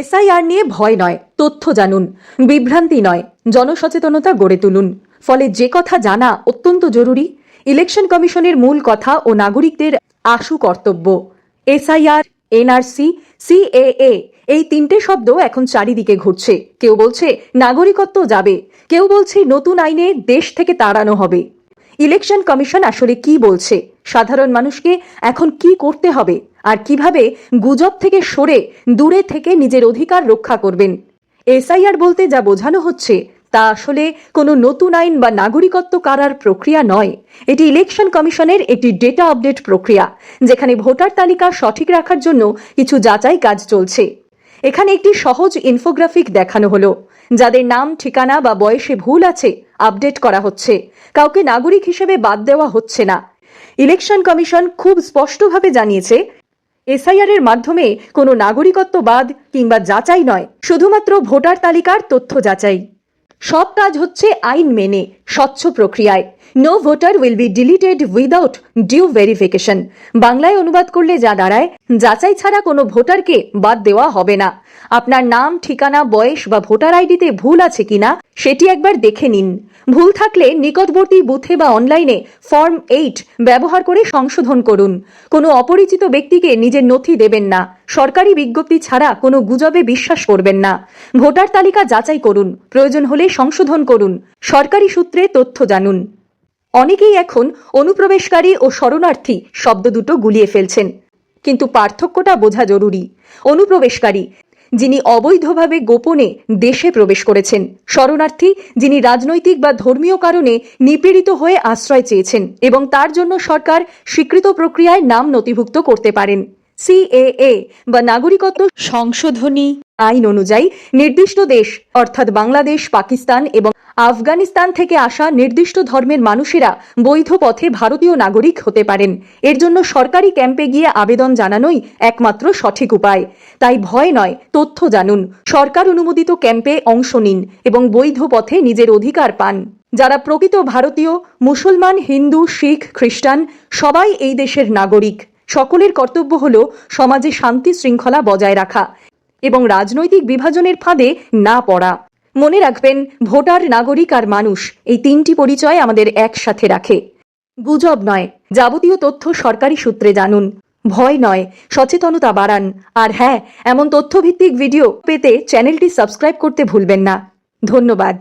SIR নিয়ে ভয় নয়, তথ্য জানুন। বিভ্রান্তি নয়, জনসচেতনতা গড়ে তুলুন। ফলে যে কথা জানা অত্যন্ত জরুরি। ইলেকশন কমিশনের মূল কথা ও নাগরিকদের আশু কর্তব্য। এসআইআর, এনআরসি, সিএএ এই তিনটে শব্দ এখন চারিদিকে ঘুরছে। কেউ বলছে নাগরিকত্ব যাবে, কেউ বলছে নতুন আইনে দেশ থেকে তাড়ানো হবে। ইলেকশন কমিশন আসলে কি বলছে? সাধারণ মানুষকে এখন কি করতে হবে? আর কীভাবে গুজব থেকে সরে দূরে থেকে নিজের অধিকার রক্ষা করবেন। এসআইআর বলতে যা বোঝানো হচ্ছে, তা আসলে কোনো নতুন আইন বা নাগরিকত্ব কারার প্রক্রিয়া নয়। এটি ইলেকশন কমিশনের একটি ডেটা আপডেট প্রক্রিয়া, যেখানে ভোটার তালিকা সঠিক রাখার জন্য কিছু যাচাই কাজ চলছে। এখানে একটি সহজ ইনফোগ্রাফিক দেখানো হলো, যাদের নাম, ঠিকানা বা বয়সে ভুল আছে, আপডেট করা হচ্ছে। কাউকে নাগরিক হিসেবে বাদ দেওয়া হচ্ছে না। ইলেকশন কমিশন খুব স্পষ্টভাবে জানিয়েছে এসআইআর এর মাধ্যমে কোনো নাগরিকত্ব বাদ কিংবা যাচাই নয়, শুধুমাত্র ভোটার তালিকার তথ্য যাচাই। সব কাজ হচ্ছে আইন মেনে, স্বচ্ছ প্রক্রিয়ায়। No voter will be deleted without due verification বাংলায় অনুবাদ করলে যা দাঁড়ায়, যাচাই ছাড়া কোনো ভোটারকে বাদ দেওয়া হবে না। আপনার নাম, ঠিকানা, বয়স বা ভোটার আইডিতে ভুল আছে কিনা সেটি একবার দেখে নিন। ভুল থাকলে নিকটবর্তী বুথে বা অনলাইনে ফর্ম এইট ব্যবহার করে সংশোধন করুন। কোনো অপরিচিত ব্যক্তিকে নিজের নথি দেবেন না। সরকারি বিজ্ঞপ্তি ছাড়া কোনো গুজবে বিশ্বাস করবেন না। ভোটার তালিকা যাচাই করুন। প্রয়োজন হলে সংশোধন করুন। সরকারি সূত্রে তথ্য জানুন। অনেকেই এখন অনুপ্রবেশকারী ও শরণার্থী শব্দ দুটো গুলিয়ে ফেলছেন। কিন্তু পার্থক্যটা বোঝা জরুরি। অনুপ্রবেশকারী যিনি অবৈধভাবে গোপনে দেশে প্রবেশ করেছেন। শরণার্থী যিনি রাজনৈতিক বা ধর্মীয় কারণে নিপীড়িত হয়ে আশ্রয় চেয়েছেন এবং তার জন্য সরকার স্বীকৃত প্রক্রিয়ায় নাম নথিভুক্ত করতে পারেন। সিএএ বা নাগরিকত্ব সংশোধনী আইন অনুযায়ী নির্দিষ্ট দেশ, অর্থাৎ বাংলাদেশ, পাকিস্তান এবং আফগানিস্তান থেকে আসা নির্দিষ্ট ধর্মের মানুষেরা বৈধ পথে ভারতীয় নাগরিক হতে পারেন। এর জন্য সরকারি ক্যাম্পে গিয়ে আবেদন জানানোই একমাত্র সঠিক উপায়। তাই ভয় নয়, তথ্য জানুন। সরকার অনুমোদিত ক্যাম্পে অংশ নিন এবং বৈধ পথে নিজের অধিকার পান। যারা প্রকৃত ভারতীয়, মুসলমান, হিন্দু, শিখ, খ্রিস্টান, সবাই এই দেশের নাগরিক। সকলের কর্তব্য হল সমাজে শান্তি শৃঙ্খলা বজায় রাখা এবং রাজনৈতিক বিভাজনের ফাঁদে না পড়া। মনে রাখবেন, ভোটার, নাগরিক আর মানুষ এই তিনটি পরিচয় আমাদের একসাথে রাখে। গুজব নয়, যাবতীয় তথ্য সরকারি সূত্রে জানুন। ভয় নয়, সচেতনতা বাড়ান। আর হ্যাঁ এমন তথ্যভিত্তিক ভিডিও পেতে চ্যানেলটি সাবস্ক্রাইব করতে ভুলবেন না। ধন্যবাদ।